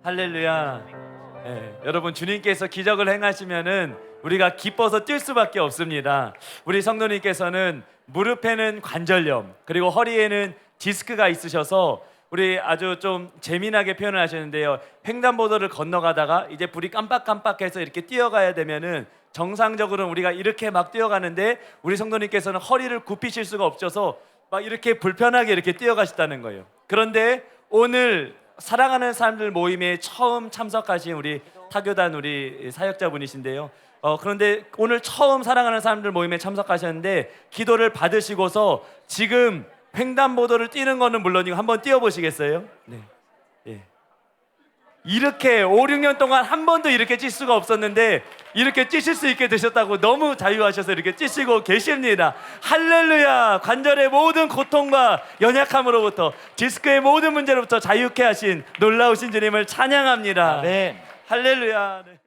할렐루야. 예, 여러분 주님께서 기적을 행하시면은 우리가 기뻐서 뛸 수밖에 없습니다. 우리 성도님께서는 무릎에는 관절염 그리고 허리에는 디스크가 있으셔서 우리 아주 좀 재미나게 표현을 하셨는데요. 횡단보도를 건너가다가 이제 불이 깜빡깜빡해서 이렇게 뛰어가야 되면은 정상적으로는 우리가 이렇게 막 뛰어가는데 우리 성도님께서는 허리를 굽히실 수가 없어서 막 이렇게 불편하게 이렇게 뛰어가셨다는 거예요. 그런데 오늘 사랑하는 사람들 모임에 처음 참석하신 우리 타교단 우리 사역자분이신데요. 어, 그런데 오늘 처음 사랑하는 사람들 모임에 참석하셨는데 기도를 받으시고서 지금 횡단보도를 뛰는 거는 물론이고 한번 뛰어보시겠어요? 네. 예. 이렇게 5, 6년 동안 한 번도 이렇게 뛸 수가 없었는데 이렇게 뛰실 수 있게 되셨다고 너무 자유하셔서 이렇게 뛰시고 계십니다. 할렐루야! 관절의 모든 고통과 연약함으로부터 디스크의 모든 문제로부터 자유케 하신 놀라우신 주님을 찬양합니다. 아멘. 할렐루야. 네.